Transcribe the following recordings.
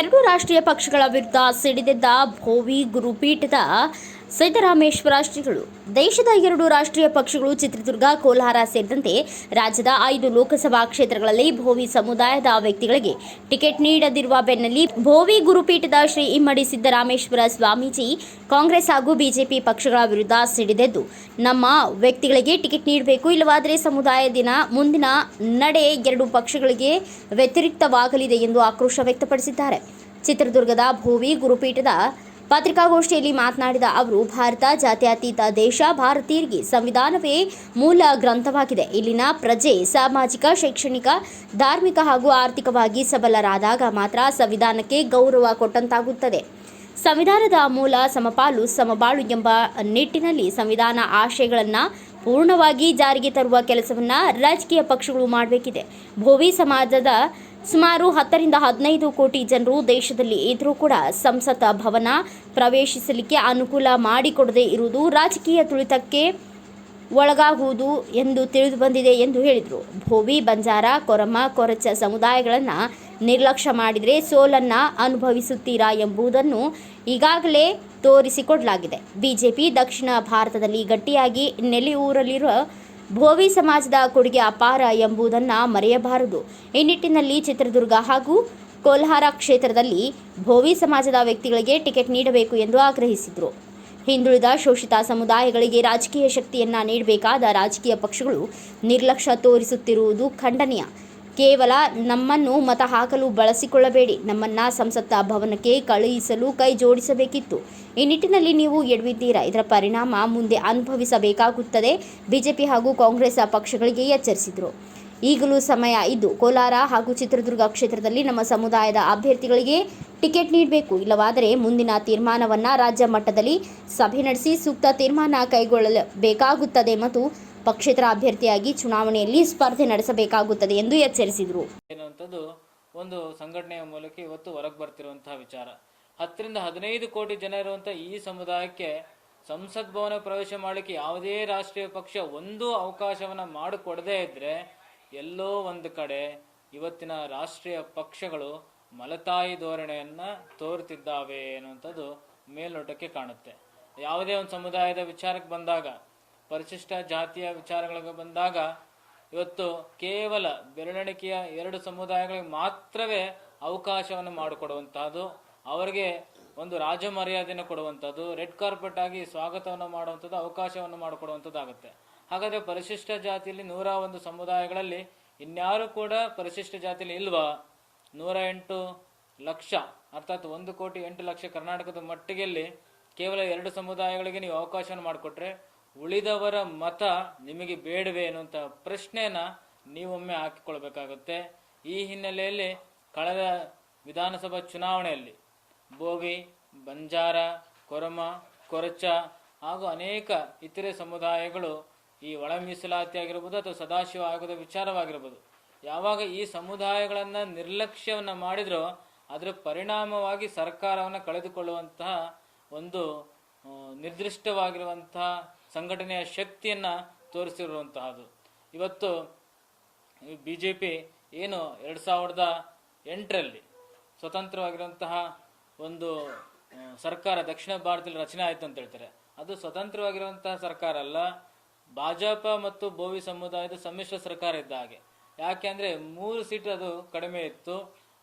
ಎರಡು ರಾಷ್ಟ್ರೀಯ ಪಕ್ಷಗಳ ವಿರುದ್ಧ ಸಿಡಿದೆದ್ದ ಭೋವಿ ಗುರುಪೀಠದ ಸಿದ್ದರಾಮೇಶ್ವರ ಶ್ರೀಗಳು, ದೇಶದ ಎರಡು ರಾಷ್ಟ್ರೀಯ ಪಕ್ಷಗಳು ಚಿತ್ರದುರ್ಗ, ಕೋಲಾರ ಸೇರಿದಂತೆ ರಾಜ್ಯದ ಐದು ಲೋಕಸಭಾ ಕ್ಷೇತ್ರಗಳಲ್ಲಿ ಭೋವಿ ಸಮುದಾಯದ ವ್ಯಕ್ತಿಗಳಿಗೆ ಟಿಕೆಟ್ ನೀಡದಿರುವ ಬೆನ್ನಲ್ಲಿ ಭೋವಿ ಗುರುಪೀಠದ ಶ್ರೀ ಇಮ್ಮಡಿ ಸಿದ್ದರಾಮೇಶ್ವರ ಸ್ವಾಮೀಜಿ ಕಾಂಗ್ರೆಸ್ ಹಾಗೂ ಬಿಜೆಪಿ ಪಕ್ಷಗಳ ವಿರುದ್ಧ ಸಿಡಿದೆದ್ದು, ನಮ್ಮ ವ್ಯಕ್ತಿಗಳಿಗೆ ಟಿಕೆಟ್ ನೀಡಬೇಕು ಇಲ್ಲವಾದರೆ ಸಮುದಾಯ ದಿನ ಮುಂದಿನ ನಡೆ ಎರಡು ಪಕ್ಷಗಳಿಗೆ ವ್ಯತಿರಿಕ್ತವಾಗಲಿದೆ ಎಂದು ಆಕ್ರೋಶ ವ್ಯಕ್ತಪಡಿಸಿದ್ದಾರೆ. ಚಿತ್ರದುರ್ಗದ ಭೋವಿ ಗುರುಪೀಠದ ಪತ್ರಿಕಾಗೋಷ್ಠಿಯಲ್ಲಿ ಮಾತನಾಡಿದ ಅವರು, ಭಾರತ ಜಾತ್ಯತೀತ ದೇಶ, ಭಾರತೀಯರಿಗೆ ಸಂವಿಧಾನವೇ ಮೂಲ ಗ್ರಂಥವಾಗಿದೆ. ಇಲ್ಲಿನ ಪ್ರಜೆ ಸಾಮಾಜಿಕ, ಶೈಕ್ಷಣಿಕ, ಧಾರ್ಮಿಕ ಹಾಗೂ ಆರ್ಥಿಕವಾಗಿ ಸಬಲರಾದಾಗ ಮಾತ್ರ ಸಂವಿಧಾನಕ್ಕೆ ಗೌರವ ಕೊಟ್ಟಂತಾಗುತ್ತದೆ. ಸಂವಿಧಾನದ ಮೂಲ ಸಮಪಾಲು ಸಮಬಾಳು ಎಂಬ ನಿಟ್ಟಿನಲ್ಲಿ ಸಂವಿಧಾನ ಆಶಯಗಳನ್ನು ಪೂರ್ಣವಾಗಿ ಜಾರಿಗೆ ತರುವ ಕೆಲಸವನ್ನು ರಾಜಕೀಯ ಪಕ್ಷಗಳು ಮಾಡಬೇಕಿದೆ. ಭೋವಿ ಸಮಾಜದ ಸುಮಾರು ಹತ್ತರಿಂದ ಹದಿನೈದು ಕೋಟಿ ಜನರು ದೇಶದಲ್ಲಿ ಇದ್ರೂ ಕೂಡ ಸಂಸತ್ ಭವನ ಪ್ರವೇಶಿಸಲಿಕ್ಕೆ ಅನುಕೂಲ ಮಾಡಿಕೊಡದೇ ಇರುವುದು ರಾಜಕೀಯ ತುಳಿತಕ್ಕೆ ಒಳಗಾಗುವುದು ಎಂದು ತಿಳಿದು ಬಂದಿದೆ ಎಂದು ಹೇಳಿದರು. ಭೋವಿ, ಬಂಜಾರ, ಕೊರಮ, ಕೊರಚ ಸಮುದಾಯಗಳನ್ನು ನಿರ್ಲಕ್ಷ್ಯ ಮಾಡಿದರೆ ಸೋಲನ್ನು ಅನುಭವಿಸುತ್ತೀರಾ ಎಂಬುದನ್ನು ಈಗಾಗಲೇ ತೋರಿಸಿಕೊಡಲಾಗಿದೆ. ಬಿಜೆಪಿ ದಕ್ಷಿಣ ಭಾರತದಲ್ಲಿ ಗಟ್ಟಿಯಾಗಿ ನೆಲೆಯೂರಲಿರುವ ಭೋವಿ ಸಮಾಜದ ಕೊಡುಗೆ ಅಪಾರ ಎಂಬುದನ್ನು ಮರೆಯಬಾರದು. ಈ ನಿಟ್ಟಿನಲ್ಲಿ ಚಿತ್ರದುರ್ಗ ಹಾಗೂ ಕೋಲ್ಹಾರ ಕ್ಷೇತ್ರದಲ್ಲಿ ಭೋವಿ ಸಮಾಜದ ವ್ಯಕ್ತಿಗಳಿಗೆ ಟಿಕೆಟ್ ನೀಡಬೇಕು ಎಂದು ಆಗ್ರಹಿಸಿದರು. ಹಿಂದುಳಿದ ಶೋಷಿತ ಸಮುದಾಯಗಳಿಗೆ ರಾಜಕೀಯ ಶಕ್ತಿಯನ್ನ ನೀಡಬೇಕಾದ ರಾಜಕೀಯ ಪಕ್ಷಗಳು ನಿರ್ಲಕ್ಷ್ಯ ತೋರಿಸುತ್ತಿರುವುದು ಖಂಡನೀಯ. ಕೇವಲ ನಮ್ಮನ್ನು ಮತ ಹಾಕಲು ಬಳಸಿಕೊಳ್ಳಬೇಡಿ. ನಮ್ಮನ್ನ ಸಂಸತ್ತ ಭವನಕ್ಕೆ ಕಳುಹಿಸಲು ಕೈ ಜೋಡಿಸಬೇಕಿತ್ತು. ಈ ನಿಟ್ಟಿನಲ್ಲಿ ನೀವು ಎಡವಿದ್ದೀರಾ? ಇದರ ಪರಿಣಾಮ ಮುಂದೆ ಅನುಭವಿಸಬೇಕಾಗುತ್ತದೆ, ಬಿಜೆಪಿ ಹಾಗೂ ಕಾಂಗ್ರೆಸ್ ಪಕ್ಷಗಳಿಗೆ ಎಚ್ಚರಿಸಿದರು. ಈಗಲೂ ಸಮಯ ಇದ್ದು ಕೋಲಾರ ಹಾಗೂ ಚಿತ್ರದುರ್ಗ ಕ್ಷೇತ್ರದಲ್ಲಿ ನಮ್ಮ ಸಮುದಾಯದ ಅಭ್ಯರ್ಥಿಗಳಿಗೆ ಟಿಕೆಟ್ ನೀಡಬೇಕು. ಇಲ್ಲವಾದರೆ ಮುಂದಿನ ತೀರ್ಮಾನವನ್ನು ರಾಜ್ಯ ಮಟ್ಟದಲ್ಲಿ ಸಭೆ ನಡೆಸಿ ಸೂಕ್ತ ತೀರ್ಮಾನ ಕೈಗೊಳ್ಳಬೇಕಾಗುತ್ತದೆ ಮತ್ತು ಪಕ್ಷೇತರ ಅಭ್ಯರ್ಥಿಯಾಗಿ ಚುನಾವಣೆಯಲ್ಲಿ ಸ್ಪರ್ಧೆ ನಡೆಸಬೇಕಾಗುತ್ತದೆ ಎಂದು ಎಚ್ಚರಿಸಿದರು. ಏನಂತದ್ದು, ಒಂದು ಸಂಘಟನೆಯ ಮೂಲಕ ಇವತ್ತು ಹೊರಗೆ ಬರ್ತಿರುವಂತಹ ವಿಚಾರ. ಹತ್ತರಿಂದ ಹದಿನೈದು ಕೋಟಿ ಜನ ಇರುವಂಥ ಈ ಸಮುದಾಯಕ್ಕೆ ಸಂಸತ್ ಭವನ ಪ್ರವೇಶ ಮಾಡಲಿಕ್ಕೆ ಯಾವುದೇ ರಾಷ್ಟ್ರೀಯ ಪಕ್ಷ ಒಂದು ಅವಕಾಶವನ್ನ ಮಾಡಿಕೊಡದೇ ಇದ್ರೆ ಎಲ್ಲೋ ಒಂದು ಕಡೆ ಇವತ್ತಿನ ರಾಷ್ಟ್ರೀಯ ಪಕ್ಷಗಳು ಮಲತಾಯಿ ಧೋರಣೆಯನ್ನ ತೋರುತ್ತಿದ್ದಾವೆ ಅನ್ನುವಂಥದ್ದು ಮೇಲ್ನೋಟಕ್ಕೆ ಕಾಣುತ್ತೆ. ಯಾವುದೇ ಒಂದು ಸಮುದಾಯದ ವಿಚಾರಕ್ಕೆ ಬಂದಾಗ ಪರಿಶಿಷ್ಟ ಜಾತಿಯ ವಿಚಾರಗಳಿಗೆ ಬಂದಾಗ ಇವತ್ತು ಕೇವಲ ಬೆರಳೆಣಿಕೆಯ ಎರಡು ಸಮುದಾಯಗಳಿಗೆ ಮಾತ್ರವೇ ಅವಕಾಶವನ್ನು ಮಾಡಿಕೊಡುವಂತಹದ್ದು, ಅವರಿಗೆ ಒಂದು ರಾಜ ಮರ್ಯಾದೆಯನ್ನು ಕೊಡುವಂಥದ್ದು ರೆಡ್ ಕಾರ್ಪೆಟ್ ಆಗಿ ಸ್ವಾಗತವನ್ನು ಮಾಡುವಂಥದ್ದು ಅವಕಾಶವನ್ನು ಮಾಡಿಕೊಡುವಂಥದ್ದಾಗುತ್ತೆ ಹಾಗಾದರೆ ಪರಿಶಿಷ್ಟ ಜಾತಿಯಲ್ಲಿ ನೂರ ಒಂದು ಸಮುದಾಯಗಳಲ್ಲಿ ಇನ್ಯಾರು ಕೂಡ ಪರಿಶಿಷ್ಟ ಜಾತಿಯಲ್ಲಿ ಇಲ್ವಾ? ನೂರ ಎಂಟು ಲಕ್ಷ, ಅರ್ಥಾತ್ ಒಂದು ಕೋಟಿ ಎಂಟು ಲಕ್ಷ ಕರ್ನಾಟಕದ ಮಟ್ಟಿಗೆಯಲ್ಲಿ ಕೇವಲ ಎರಡು ಸಮುದಾಯಗಳಿಗೆ ನೀವು ಅವಕಾಶವನ್ನು ಮಾಡಿಕೊಟ್ರೆ ಉಳಿದವರ ಮತ ನಿಮಗೆ ಬೇಡವೇ ಅನ್ನುವಂಥ ಪ್ರಶ್ನೆಯನ್ನ ನೀವೊಮ್ಮೆ ಹಾಕಿಕೊಳ್ಬೇಕಾಗುತ್ತೆ. ಈ ಹಿನ್ನೆಲೆಯಲ್ಲಿ ಕಳೆದ ವಿಧಾನಸಭಾ ಚುನಾವಣೆಯಲ್ಲಿ ಬೋವಿ ಬಂಜಾರ, ಕೊರಮ, ಕೊರಚ ಹಾಗೂ ಅನೇಕ ಇತರೆ ಸಮುದಾಯಗಳು ಈ ಒಳ ಮೀಸಲಾತಿ ಆಗಿರ್ಬೋದು ಅಥವಾ ಸದಾಶಿವ ಆಗೋದ ವಿಚಾರವಾಗಿರ್ಬೋದು, ಯಾವಾಗ ಈ ಸಮುದಾಯಗಳನ್ನು ನಿರ್ಲಕ್ಷ್ಯವನ್ನ ಮಾಡಿದ್ರೋ ಅದರ ಪರಿಣಾಮವಾಗಿ ಸರ್ಕಾರವನ್ನು ಕಳೆದುಕೊಳ್ಳುವಂತಹ ಒಂದು ನಿರ್ದಿಷ್ಟವಾಗಿರುವಂತಹ ಸಂಘಟನೆಯ ಶಕ್ತಿಯನ್ನು ತೋರಿಸಿರುವಂತಹದ್ದು. ಇವತ್ತು ಬಿ ಜೆ ಪಿ ಏನು ಎರಡು ಸಾವಿರದ ಎಂಟರಲ್ಲಿ ಸ್ವತಂತ್ರವಾಗಿರುವಂತಹ ಒಂದು ಸರ್ಕಾರ, ದಕ್ಷಿಣ ಭಾರತದಲ್ಲಿ ರಚನೆ ಆಯಿತು ಅಂತ ಹೇಳ್ತಾರೆ. ಅದು ಸ್ವತಂತ್ರವಾಗಿರುವಂತಹ ಸರ್ಕಾರ ಅಲ್ಲ, ಭಾಜಪ ಮತ್ತು ಬೋವಿ ಸಮುದಾಯದ ಸಮ್ಮಿಶ್ರ ಸರ್ಕಾರ ಇದ್ದ ಹಾಗೆ. ಯಾಕೆ ಅಂದರೆ ಮೂರು ಸೀಟ್ ಅದು ಕಡಿಮೆ ಇತ್ತು.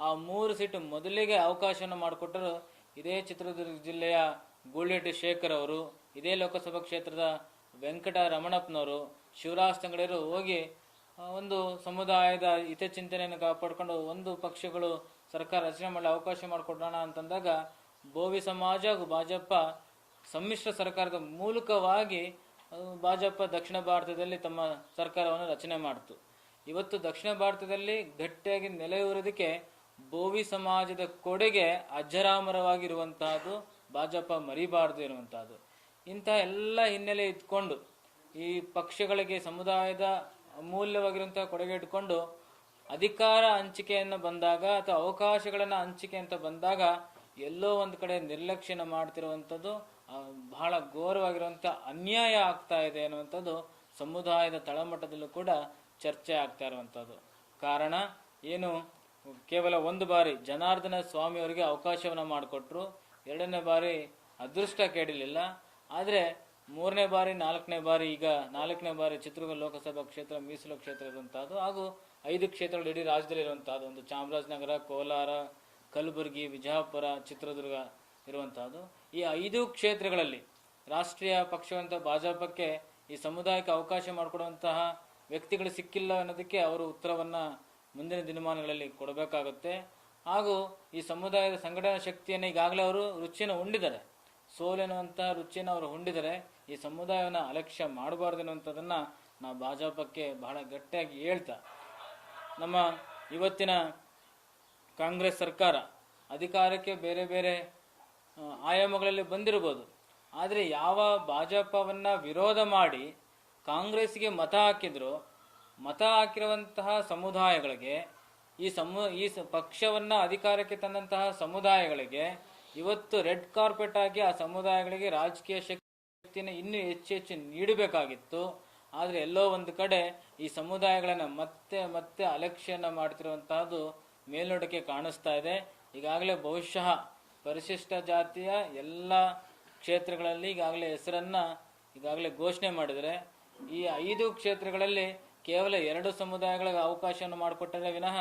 ಆ ಮೂರು ಸೀಟು ಮೊದಲಿಗೆ ಅವಕಾಶವನ್ನು ಮಾಡಿಕೊಟ್ಟರು ಇದೇ ಚಿತ್ರದುರ್ಗ ಜಿಲ್ಲೆಯ ಗೂಳಿಹಟ್ಟಿ ಶೇಖರ್ ಅವರು. ಇದೇ ಲೋಕಸಭಾ ಕ್ಷೇತ್ರದ ವೆಂಕಟ ರಮಣಪ್ಪನವರು ಶಿವರಾಜ್ ತಂಗಡಿಯರು ಹೋಗಿ ಒಂದು ಸಮುದಾಯದ ಹಿತಚಿಂತನೆಯನ್ನು ಕಾಪಾಡಿಕೊಂಡು ಒಂದು ಪಕ್ಷಗಳು ಸರ್ಕಾರ ರಚನೆ ಮಾಡಲು ಅವಕಾಶ ಮಾಡಿಕೊಡೋಣ ಅಂತಂದಾಗ ಬೋವಿ ಸಮಾಜ ಹಾಗೂ ಭಾಜಪ ಸಮ್ಮಿಶ್ರ ಸರ್ಕಾರದ ಮೂಲಕವಾಗಿ ಭಾಜಪ ದಕ್ಷಿಣ ಭಾರತದಲ್ಲಿ ತಮ್ಮ ಸರ್ಕಾರವನ್ನು ರಚನೆ ಮಾಡಿತು. ಇವತ್ತು ದಕ್ಷಿಣ ಭಾರತದಲ್ಲಿ ಗಟ್ಟಿಯಾಗಿ ನೆಲೆಯೂರೋದಕ್ಕೆ ಬೋವಿ ಸಮಾಜದ ಕೊಡುಗೆ ಅಜರಾಮರವಾಗಿರುವಂತಹದ್ದು ಭಾಜಪ ಮರಿಬಾರದು ಇರುವಂತಹದ್ದು ಇಂತಹ ಎಲ್ಲ ಹಿನ್ನೆಲೆ ಇಟ್ಕೊಂಡು ಈ ಪಕ್ಷಗಳಿಗೆ ಸಮುದಾಯದ ಅಮೂಲ್ಯವಾಗಿರುವಂತಹ ಕೊಡುಗೆ ಇಟ್ಕೊಂಡು ಅಧಿಕಾರ ಹಂಚಿಕೆಯನ್ನು ಬಂದಾಗ ಅಥವಾ ಅವಕಾಶಗಳನ್ನ ಹಂಚಿಕೆ ಅಂತ ಬಂದಾಗ ಎಲ್ಲೋ ಒಂದು ಕಡೆ ನಿರ್ಲಕ್ಷ್ಯನ ಮಾಡ್ತಿರುವಂಥದ್ದು ಬಹಳ ಘೋರವಾಗಿರುವಂಥ ಅನ್ಯಾಯ ಆಗ್ತಾ ಇದೆ ಅನ್ನುವಂಥದ್ದು ಸಮುದಾಯದ ತಳಮಟ್ಟದಲ್ಲೂ ಕೂಡ ಚರ್ಚೆ ಆಗ್ತಾ ಇರುವಂಥದ್ದು. ಕಾರಣ ಏನು? ಕೇವಲ ಒಂದು ಬಾರಿ ಜನಾರ್ದನ ಸ್ವಾಮಿಯವರಿಗೆ ಅವಕಾಶವನ್ನು ಮಾಡಿಕೊಟ್ರು, ಎರಡನೇ ಬಾರಿ ಅದೃಷ್ಟ ಕೇಳಲಿಲ್ಲ ಆದರೆ ಮೂರನೇ ಬಾರಿ, ನಾಲ್ಕನೇ ಬಾರಿ, ಈಗ ನಾಲ್ಕನೇ ಬಾರಿ ಚಿತ್ರದುರ್ಗ ಲೋಕಸಭಾ ಕ್ಷೇತ್ರ, ಮೀಸಲು ಕ್ಷೇತ್ರ ಇರುವಂಥದ್ದು ಹಾಗೂ ಐದು ಕ್ಷೇತ್ರಗಳು ಇಡೀ ರಾಜ್ಯದಲ್ಲಿ ಇರುವಂತಹದ್ದು. ಒಂದು ಚಾಮರಾಜನಗರ, ಕೋಲಾರ, ಕಲಬುರಗಿ ವಿಜಯಪುರ ಚಿತ್ರದುರ್ಗ ಇರುವಂಥದ್ದು ಈ ಐದು ಕ್ಷೇತ್ರಗಳಲ್ಲಿ ರಾಷ್ಟ್ರೀಯ ಪಕ್ಷವಂತ ಭಾಜಪಕ್ಕೆ ಈ ಸಮುದಾಯಕ್ಕೆ ಅವಕಾಶ ಮಾಡಿಕೊಡುವಂತಹ ವ್ಯಕ್ತಿಗಳು ಸಿಕ್ಕಿಲ್ಲ ಅನ್ನೋದಕ್ಕೆ ಅವರು ಉತ್ತರವನ್ನು ಮುಂದಿನ ದಿನಮಾನಗಳಲ್ಲಿ ಕೊಡಬೇಕಾಗುತ್ತೆ. ಹಾಗೂ ಈ ಸಮುದಾಯದ ಸಂಘಟನಾ ಶಕ್ತಿಯನ್ನು ಈಗಾಗಲೇ ಅವರು ರುಚಿಯನ್ನು ಉಂಡಿದ್ದಾರೆ. ಸೋಲೆನ್ನುವಂತಹ ರುಚಿಯನ್ನು ಅವರು ಹೊಂಡಿದರೆ ಈ ಸಮುದಾಯವನ್ನು ಅಲಕ್ಷ್ಯ ಮಾಡಬಾರ್ದು ಅನ್ನುವಂಥದ್ದನ್ನ ನಾವು ಭಾಜಪಕ್ಕೆ ಬಹಳ ಗಟ್ಟಿಯಾಗಿ ಹೇಳ್ತಾ. ನಮ್ಮ ಇವತ್ತಿನ ಕಾಂಗ್ರೆಸ್ ಸರ್ಕಾರ ಅಧಿಕಾರಕ್ಕೆ ಬೇರೆ ಬೇರೆ ಆಯಾಮಗಳಲ್ಲಿ ಬಂದಿರಬಹುದು ಆದರೆ ಯಾವ ಭಾಜಪವನ್ನು ವಿರೋಧ ಮಾಡಿ ಕಾಂಗ್ರೆಸ್ಗೆ ಮತ ಹಾಕಿದ್ರು, ಮತ ಹಾಕಿರುವಂತಹ ಸಮುದಾಯಗಳಿಗೆ, ಈ ಸಮು, ಈ ಪಕ್ಷವನ್ನ ಅಧಿಕಾರಕ್ಕೆ ತಂದಂತಹ ಸಮುದಾಯಗಳಿಗೆ ಇವತ್ತು ರೆಡ್ ಕಾರ್ಪೆಟ್ ಆಗಿ ಆ ಸಮುದಾಯಗಳಿಗೆ ರಾಜಕೀಯ ಶಕ್ತಿಯನ್ನು ಇನ್ನೂ ಹೆಚ್ಚು ಹೆಚ್ಚು ನೀಡಬೇಕಾಗಿತ್ತು. ಆದರೆ ಎಲ್ಲೋ ಒಂದು ಕಡೆ ಈ ಸಮುದಾಯಗಳನ್ನು ಮತ್ತೆ ಮತ್ತೆ ಅಲಕ್ಷ್ಯನ ಮಾಡ್ತಿರುವಂತಹದ್ದು ಮೇಲ್ನೋಟಕ್ಕೆ ಕಾಣಿಸ್ತಾ ಇದೆ. ಈಗಾಗಲೇ ಬಹುಶಃ ಪರಿಶಿಷ್ಟ ಜಾತಿಯ ಎಲ್ಲ ಕ್ಷೇತ್ರಗಳಲ್ಲಿ ಈಗಾಗಲೇ ಹೆಸರನ್ನ ಈಗಾಗಲೇ ಘೋಷಣೆ ಮಾಡಿದರೆ, ಈ ಐದು ಕ್ಷೇತ್ರಗಳಲ್ಲಿ ಕೇವಲ ಎರಡು ಸಮುದಾಯಗಳಿಗೆ ಅವಕಾಶವನ್ನು ಮಾಡಿಕೊಟ್ಟರೆ ವಿನಃ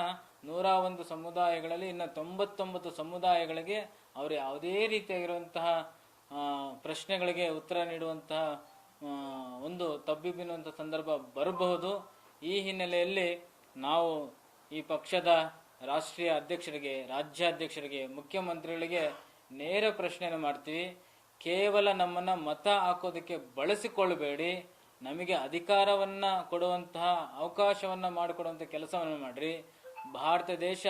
ನೂರ ಒಂದು ಸಮುದಾಯಗಳಲ್ಲಿ, ಇನ್ನು ತೊಂಬತ್ತೊಂಬತ್ತು ಸಮುದಾಯಗಳಿಗೆ ಅವರು ಯಾವುದೇ ರೀತಿಯಾಗಿರುವಂತಹ ಪ್ರಶ್ನೆಗಳಿಗೆ ಉತ್ತರ ನೀಡುವಂತಹ ಒಂದು ತಬ್ಬಿಬ್ಬಿನುವಂಥ ಸಂದರ್ಭ ಬರಬಹುದು. ಈ ಹಿನ್ನೆಲೆಯಲ್ಲಿ ನಾವು ಈ ಪಕ್ಷದ ರಾಷ್ಟ್ರೀಯ ಅಧ್ಯಕ್ಷರಿಗೆ, ರಾಜ್ಯಾಧ್ಯಕ್ಷರಿಗೆ, ಮುಖ್ಯಮಂತ್ರಿಗಳಿಗೆ ನೇರ ಪ್ರಶ್ನೆಯನ್ನು ಮಾಡ್ತೀವಿ. ಕೇವಲ ನಮ್ಮನ್ನು ಮತ ಹಾಕೋದಕ್ಕೆ ಬಳಸಿಕೊಳ್ಳಬೇಡಿ. ನಮಗೆ ಅಧಿಕಾರವನ್ನು ಕೊಡುವಂತಹ ಅವಕಾಶವನ್ನು ಮಾಡಿಕೊಡುವಂಥ ಕೆಲಸವನ್ನು ಮಾಡ್ರಿ. ಭಾರತ ದೇಶ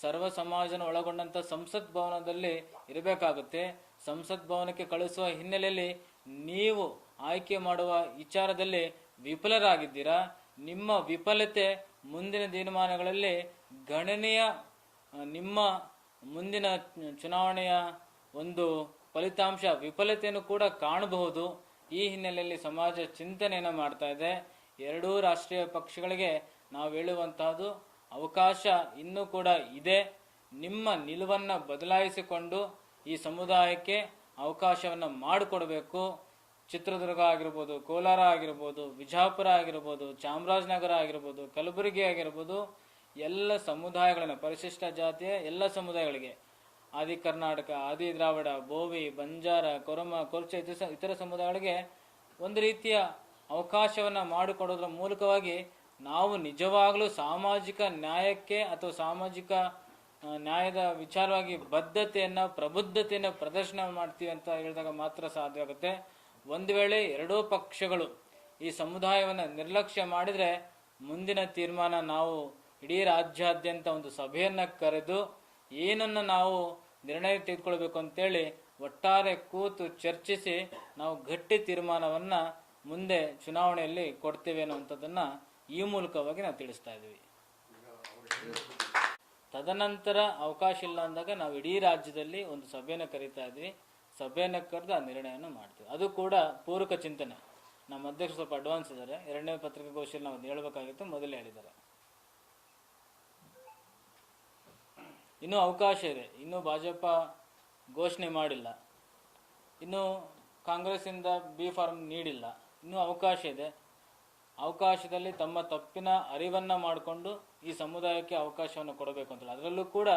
ಸರ್ವ ಸಮಾಜನ ಒಳಗೊಂಡಂತ ಸಂಸತ್ ಭವನದಲ್ಲಿ ಇರಬೇಕಾಗುತ್ತೆ. ಸಂಸತ್ ಭವನಕ್ಕೆ ಕಳಿಸುವ ಹಿನ್ನೆಲೆಯಲ್ಲಿ ನೀವು ಆಯ್ಕೆ ಮಾಡುವ ವಿಚಾರದಲ್ಲಿ ವಿಫಲರಾಗಿದ್ದೀರಾ? ನಿಮ್ಮ ವಿಫಲತೆ ಮುಂದಿನ ದಿನಮಾನಗಳಲ್ಲಿ ಗಣನೀಯ ನಿಮ್ಮ ಮುಂದಿನ ಚುನಾವಣೆಯ ಒಂದು ಫಲಿತಾಂಶ, ವಿಫಲತೆಯನ್ನು ಕೂಡ ಕಾಣಬಹುದು. ಈ ಹಿನ್ನೆಲೆಯಲ್ಲಿ ಸಮಾಜ ಚಿಂತನೆಯನ್ನು ಮಾಡ್ತಾ ಇದೆ. ಎರಡೂ ರಾಷ್ಟ್ರೀಯ ಪಕ್ಷಗಳಿಗೆ ನಾವು ಹೇಳುವಂತಹದ್ದು ಅವಕಾಶ ಇನ್ನೂ ಕೂಡ ಇದೆ. ನಿಮ್ಮ ನಿಲುವನ್ನು ಬದಲಾಯಿಸಿಕೊಂಡು ಈ ಸಮುದಾಯಕ್ಕೆ ಅವಕಾಶವನ್ನು ಮಾಡಿಕೊಡಬೇಕು. ಚಿತ್ರದುರ್ಗ ಆಗಿರ್ಬೋದು, ಕೋಲಾರ ಆಗಿರ್ಬೋದು, ವಿಜಾಪುರ ಆಗಿರ್ಬೋದು, ಚಾಮರಾಜನಗರ ಆಗಿರ್ಬೋದು, ಕಲಬುರಗಿ ಆಗಿರ್ಬೋದು, ಎಲ್ಲ ಸಮುದಾಯಗಳನ್ನು, ಪರಿಶಿಷ್ಟ ಜಾತಿಯ ಎಲ್ಲ ಸಮುದಾಯಗಳಿಗೆ. ಆದಿ ಕರ್ನಾಟಕ, ಆದಿ ದ್ರಾವಿಡ, ಬೋವಿ, ಬಂಜಾರ, ಕೊರಮ, ಕೊರ್ಚ ಇತರ ಸಮುದಾಯಗಳಿಗೆ ಒಂದು ರೀತಿಯ ಅವಕಾಶವನ್ನು ಮಾಡಿಕೊಡೋದ್ರ ಮೂಲಕವಾಗಿ ನಾವು ನಿಜವಾಗಲೂ ಸಾಮಾಜಿಕ ನ್ಯಾಯಕ್ಕೆ ಅಥವಾ ಸಾಮಾಜಿಕ ನ್ಯಾಯದ ವಿಚಾರವಾಗಿ ಬದ್ಧತೆಯನ್ನು, ಪ್ರಬುದ್ಧತೆಯನ್ನು ಪ್ರದರ್ಶನ ಮಾಡ್ತೀವಿ ಅಂತ ಹೇಳಿದಾಗ ಮಾತ್ರ ಸಾಧ್ಯ ಆಗುತ್ತೆ. ಒಂದು ವೇಳೆ ಎರಡೂ ಪಕ್ಷಗಳು ಈ ಸಮುದಾಯವನ್ನು ನಿರ್ಲಕ್ಷ್ಯ ಮಾಡಿದ್ರೆ ಮುಂದಿನ ತೀರ್ಮಾನ ನಾವು ಇಡೀ ರಾಜ್ಯಾದ್ಯಂತ ಒಂದು ಸಭೆಯನ್ನು ಕರೆದು ಏನನ್ನ ನಾವು ನಿರ್ಣಯ ತೆಗೆದುಕೊಳ್ಬೇಕು ಅಂತೇಳಿ ಒಟ್ಟಾರೆ ಕೂತು ಚರ್ಚಿಸಿ ನಾವು ಗಟ್ಟಿ ತೀರ್ಮಾನವನ್ನು ಮುಂದೆ ಚುನಾವಣೆಯಲ್ಲಿ ಕೊಡ್ತೇವೆ ಅನ್ನುವಂಥದ್ದನ್ನ ಈ ಮೂಲಕವಾಗಿ ನಾವು ತಿಳಿಸ್ತಾ ಇದ್ದೀವಿ. ತದನಂತರ ಅವಕಾಶ ಇಲ್ಲ ಅಂದಾಗ ನಾವು ಇಡೀ ರಾಜ್ಯದಲ್ಲಿ ಒಂದು ಸಭೆಯನ್ನು ಕರೀತಾ ಇದ್ವಿ ಸಭೆಯನ್ನು ಕರೆದು ಆ ನಿರ್ಣಯವನ್ನು ಮಾಡ್ತೀವಿ. ಅದು ಕೂಡ ಪೂರಕ ಚಿಂತನೆ. ನಮ್ಮ ಅಧ್ಯಕ್ಷ ಸ್ವಲ್ಪ ಅಡ್ವಾನ್ಸ್ ಇದ್ದಾರೆ. ಎರಡನೇ ಪತ್ರಿಕಾಗೋಷ್ಠಿಯಲ್ಲಿ ನಾವು ಹೇಳಬೇಕಾಗಿತ್ತು. ಮೊದಲೇ ಹೇಳಿದ್ದಾರೆ. ಇನ್ನೂ ಅವಕಾಶ ಇದೆ. ಇನ್ನೂ ಭಾಜಪ ಘೋಷಣೆ ಮಾಡಿಲ್ಲ. ಇನ್ನೂ ಕಾಂಗ್ರೆಸ್ಸಿಂದ ಬಿ ಫಾರ್ಮ್ ನೀಡಿಲ್ಲ. ಇನ್ನೂ ಅವಕಾಶ ಇದೆ. ಅವಕಾಶದಲ್ಲಿ ತಮ್ಮ ತಪ್ಪಿನ ಅರಿವನ್ನ ಮಾಡಿಕೊಂಡು ಈ ಸಮುದಾಯಕ್ಕೆ ಅವಕಾಶವನ್ನು ಕೊಡಬೇಕು ಅಂತ ಅದರಲ್ಲೂ ಕೂಡ